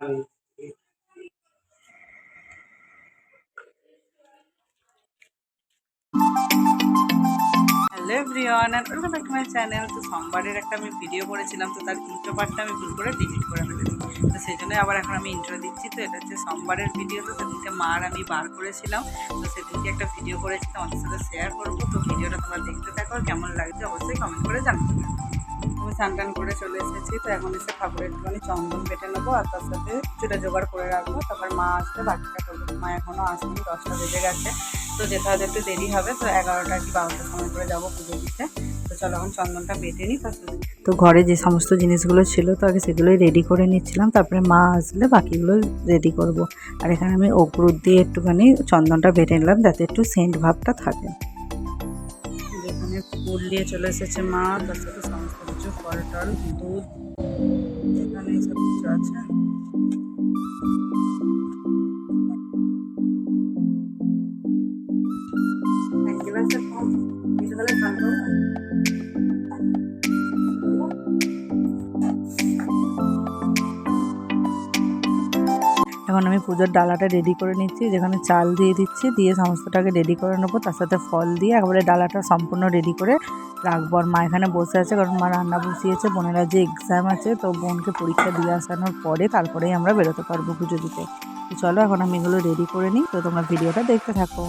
Hello everyone and welcome back to my channel তো সোমবারের একটা আমি ভিডিও করেছিলাম, তো তার ইন্ট্রো পার্টটা আমি ভুল করে ডিলিট করে ফেলেছি। তো সেই জন্য আবার এখন আমি ইন্ট্রো দিচ্ছি। তো এটা হচ্ছে সোমবারের ভিডিও তো সেদিনকে মার আমি বার করেছিলাম। তো সেদিনকে একটা ভিডিও করেছি তোমাদের সাথে শেয়ার করব। তো ভিডিওটা তোমরা দেখতে থাকো, কেমন লাগছে অবশ্যই কমেন্ট করে জানাতে আমি স্নান টান করে চলে এসেছি, তো এখন এসে ঠাকুরের একটুখানি চন্দন বেটে নেব আর তার সাথে কিছুটা জোগাড় করে রাখব। তারপর মা আসলে বাকিটা করব। মা এখনও আসেনি, দশটা বেজে গেছে, তো যেতে হয়তো একটু দেরি হবে, তো এগারোটা কি বারোটার সময় করে যাব পুজো দিতে। তো চলো এখন চন্দনটা বেটে নিই তো ঘরে যে সমস্ত জিনিসগুলো ছিল, তো আগে সেগুলোই রেডি করে নিচ্ছিলাম, তারপরে মা আসলে বাকিগুলো রেডি করব। আর এখানে আমি অগ্রুদ দিয়ে একটুখানি চন্দনটা বেটে নিলাম, যাতে একটু সেন্ট ভাবটা থাকে। যেখানে ফুল দিয়ে চলে এসেছে মা তার সাথে সমস্ত কিছু ফল টল দুধ এখানে সব কিছু আছে এখন আমি পুজোর ডালাটা রেডি করে নিচ্ছি, যেখানে চাল দিয়ে দিচ্ছি, দিয়ে সমস্তটাকে রেডি করে নেব। তার সাথে ফল দিয়ে একবারে ডালাটা সম্পূর্ণ রেডি করে রাখব। আর মা এখানে বসে আছে, কারণ মা রান্না বসিয়েছে, বোনেরা যে এক্সাম আছে, তো বোনকে পরীক্ষা দিয়ে আসানোর পরে তারপরেই আমরা বেরোতে পারব পুজো দিতে। চলো, এখন আমি এগুলো রেডি করে নিই। তো তোমরা ভিডিওটা দেখতে থাকো।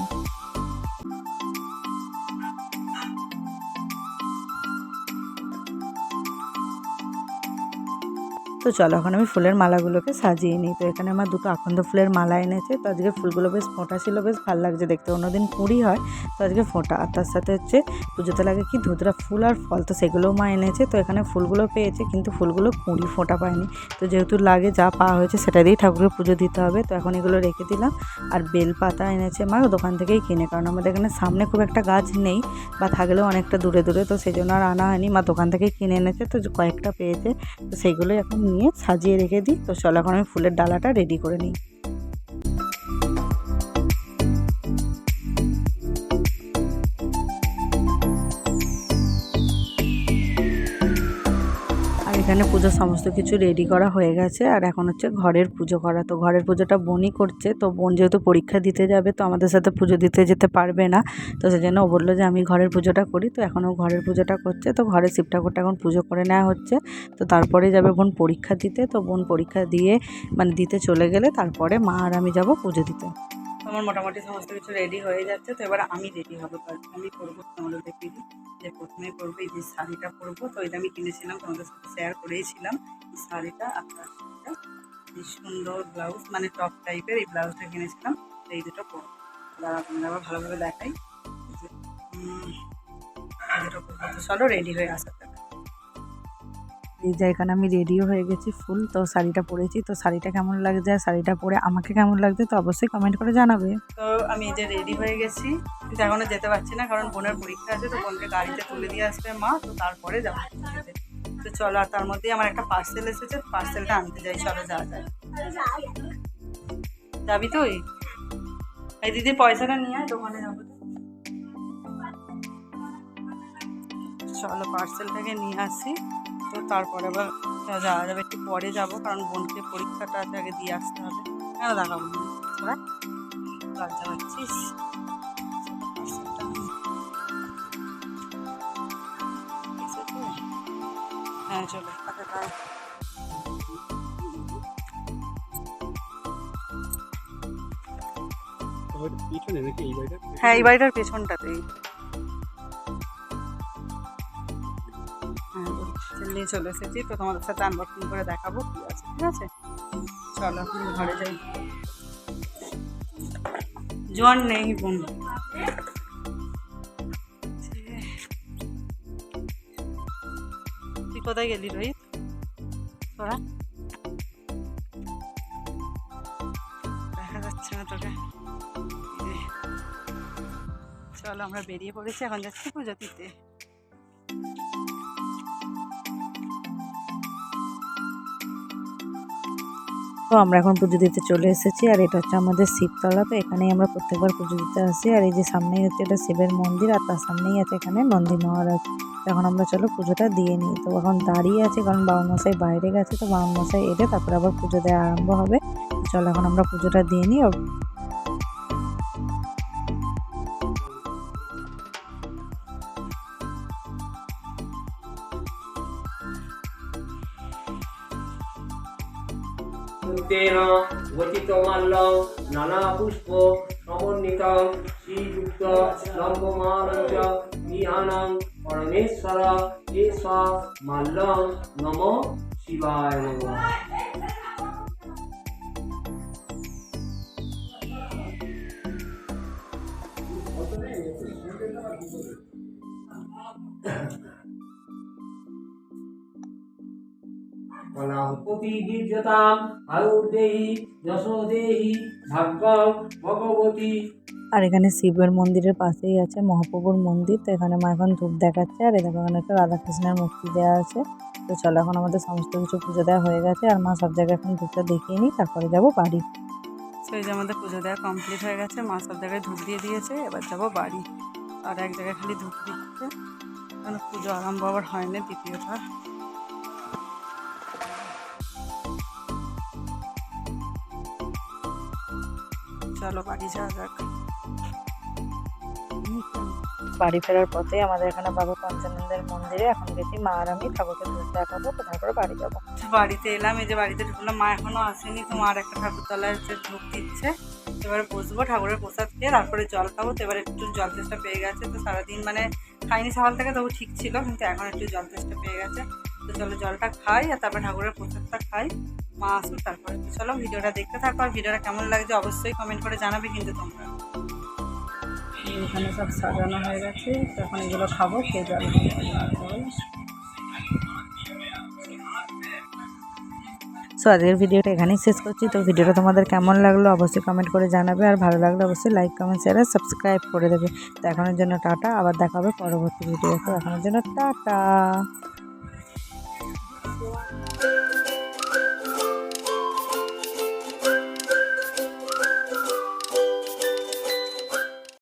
তো চলো, এখন আমি ফুলের মালাগুলোকে সাজিয়ে নিই। তো এখানে আমার দুটো আকন্দ ফুলের মালা এনেছে। তো আজকে ফুলগুলো বেশ ফোঁটা ছিল, বেশ ভালো লাগছে দেখতে। অন্যদিন কুড়ি হয়, তো আজকে ফোঁটা। আর তার সাথে হচ্ছে পুজোতে লাগে কি, ধুতরা ফুল আর ফল, তো সেগুলোও মা এনেছে। তো এখানে ফুলগুলো পেয়েছে, কিন্তু ফুলগুলো কুড়ি ফোঁটা পায়নি। তো যেহেতু লাগে, যা পাওয়া হয়েছে সেটা দিয়েই ঠাকুরের পুজো দিতে হবে। তো এখন এগুলো রেখে দিলাম। আর বেল পাতা এনেছে মা দোকান থেকেই কিনে। কারণ আমাদের এখানে সামনে খুব একটা গাছ নেই, বা থাকলেও অনেকটা দূরে দূরে। তো সেই জন্য আর আনা হয়নি। মা দোকান থেকেই কিনে এনেছে, তো কয়েকটা পেয়েছে। তো সেইগুলোই এখন নিয়ে সাজিয়ে রেখে দিই। তো চলো এখন আমি ফুলের ডালাটা রেডি করে নিই। এখানে পুজোর সমস্ত কিছু রেডি করা হয়ে গেছে, আর এখন হচ্ছে ঘরের পুজো করা। তো ঘরের পুজোটা বোনই করছে, তো বোন যেহেতু পরীক্ষা দিতে যাবে, তো আমাদের সাথে পুজো দিতে যেতে পারবে না। তো সেই জন্য ও বলল যে, আমি ঘরের পুজোটা করি। তো এখনও ঘরের পুজোটা করছে, তো ঘরে শিব ঠাকুরটা এখন পুজো করে নেওয়া হচ্ছে। তো তারপরে যাবে বোন পরীক্ষা দিতে, তো বোন পরীক্ষা দিয়ে মানে দিতে চলে গেলে তারপরে মা আর আমি যাব পুজো দিতে। আমার মোটামুটি সমস্ত কিছু রেডি হয়ে যাচ্ছে, তো এবার আমি রেডি হব। কারণ আমি করব তোমাদের দেখিয়ে যে প্রথমে করব এই যে শাড়িটা পরবো। তো এটা আমি কিনেছিলাম, তোমাদের সাথে শেয়ার করেইছিলাম। শাড়িটা আপনার তার এই সুন্দর ব্লাউজ মানে টপ টাইপের এই ব্লাউজটা কিনেছিলাম এই দুটো পরবো। দাঁড়া তোমাদের আবার ভালোভাবে দেখাই। দুটো পরবো। চলো রেডি হয়ে আসা। এই যে এখানে আমি রেডিও হয়ে গেছি ফুল, তো শাড়িটা পরেছি। তো শাড়িটা কেমন লাগছে? আর শাড়িটা পরে আমাকে কেমন লাগছে? তো অবশ্যই কমেন্ট করে জানাবে। তো আমি এই যে রেডি হয়ে গেছি। কিন্তু এখনও যেতে পারছি না, কারণ বোনের পরীক্ষা আছে, তো বোনকে গাড়িতে তুলে দিয়ে আসবে মা, তো তারপরে যাব। তো চলো, আর তার মধ্যেই আমার একটা পার্সেল এসেছে পার্সেলটা আনতে যাই, চলো যাওয়া যায় যাবি তুই? এই দিদি পয়সাটা নিয়ে আয়, দোকানে যাব। চলো পার্সেলটাকে নিয়ে আসি। তো তারপরে আবার যাওয়া যাবে। একটু পরে যাব কারণ বোনকে পরীক্ষাটা আছে আগে দিয়ে আসতে হবে। কেন দেখাবো তোরা? লজ্জা পাচ্ছিস? হ্যাঁ চলো। দাও। বাড়িটা হ্যাঁ এই বাড়িটার পেছনটাতেই। নিয়ে চলে এসেছি, তো তোমাদের সাথে আনবক্সিং করে দেখাবো কি আছে, ঠিক আছে? চলো ঘরে যাই। জোয়ান নেই বোন তুই কোথায় গেলি রোহিত তোরা? দেখা যাচ্ছে না তোকে। চলো, আমরা বেরিয়ে পড়েছি, এখন যাচ্ছি পুজো দিতে। তো আমরা এখন পুজো দিতে চলে এসেছি, আর এটা হচ্ছে আমাদের শিবতলা, তো এখানেই আমরা প্রত্যেকবার পুজো দিতে আসি। আর এই যে সামনেই হচ্ছে এটা শিবের মন্দির, আর তার সামনেই আছে এখানে নন্দী মহারাজ। এখন আমরা চলো পুজোটা দিয়ে নিই। তো এখন দাঁড়িয়ে আছে, কারণ বাবা মশাই বাইরে গেছে, তো বাবা মশাই এলে তারপরে আবার পুজো দেওয়া আরম্ভ হবে। চলো এখন আমরা পুজোটা দিয়ে নিই আর তেন গঠিত মাল্য, নানা পুষ্প সমন্বিত, শ্রীযুক্ত লম্বমালঞ্চ নিহানং পরমেশ্বর এস মাল্য, নম শিবায় নমঃ। অনাহপতি আয়ুর্দেহি যশোদেহি ভাগ্যং ভগবতী। আর এখানে শিবের মন্দিরের পাশেই আছে মহাপ্রভুর মন্দির। তো এখানে মা এখন ধূপ দেখাচ্ছে আর এখানে এখানে একটা রাধাকৃষ্ণের মূর্তি দেওয়া আছে। তো চলো এখন আমাদের সমস্ত কিছু পুজো দেওয়া হয়ে গেছে আর মা সব জায়গায় এখন ধূপটা দেখিয়ে নিই তারপরে যাব বাড়ি। তো এই যে আমাদের পুজো দেওয়া কমপ্লিট হয়ে গেছে মা সব জায়গায় ধূপ দিয়ে দিয়েছে এবার যাব বাড়ি। আর এক জায়গায় খালি ধূপ দিচ্ছে। মানে পুজো আরম্ভ আবার হয়নি দ্বিতীয়টা চলো বাড়ি যাওয়া যাক। বাড়ি ফেরার পথে আমাদের এখানে বাবা পঞ্চানন্দের মন্দিরে এখন গেছি মা আর আমি ঠাকুরকে দুধ দেখাবো তো তারপরে বাড়ি যাব। বাড়িতে এলাম এই যে বাড়িতে ঢুকলাম মা এখনও আসেনি তো মার একটা ঠাকুরতলায় হচ্ছে ধূপ দিচ্ছে এবারে বসবো ঠাকুরের প্রসাদ খেয়ে তারপরে জল খাব তো এবারে একটু জল তেষ্টা পেয়ে গেছে তো সারাদিন মানে খাইনি সকাল থেকে তবু ঠিক ছিল কিন্তু এখন একটু জল তেষ্টা পেয়ে গেছে তো চলো জলটা খাই আর তারপরে ঠাকুরের প্রসাদটা খাই। মা আসুক তারপরে চলো ভিডিওটা দেখতে থাকো আর ভিডিওটা কেমন লাগছে অবশ্যই কমেন্ট করে জানাবে কিন্তু তোমরা। এখানে সব সাজানো হয়ে গেছে। তখন এগুলো খাব খেয়ে জল সো আজকের ভিডিওটা এখানেই শেষ করছি। তো ভিডিওটা তোমাদের কেমন লাগল অবশ্যই কমেন্ট করে জানাবে। আর ভালো লাগলে অবশ্যই লাইক কমেন্ট শেয়ার আর সাবস্ক্রাইব করে দেবে। তো এখনের জন্য টাটা। আবার দেখা হবে পরবর্তী ভিডিও তো এখনের জন্য টাটা।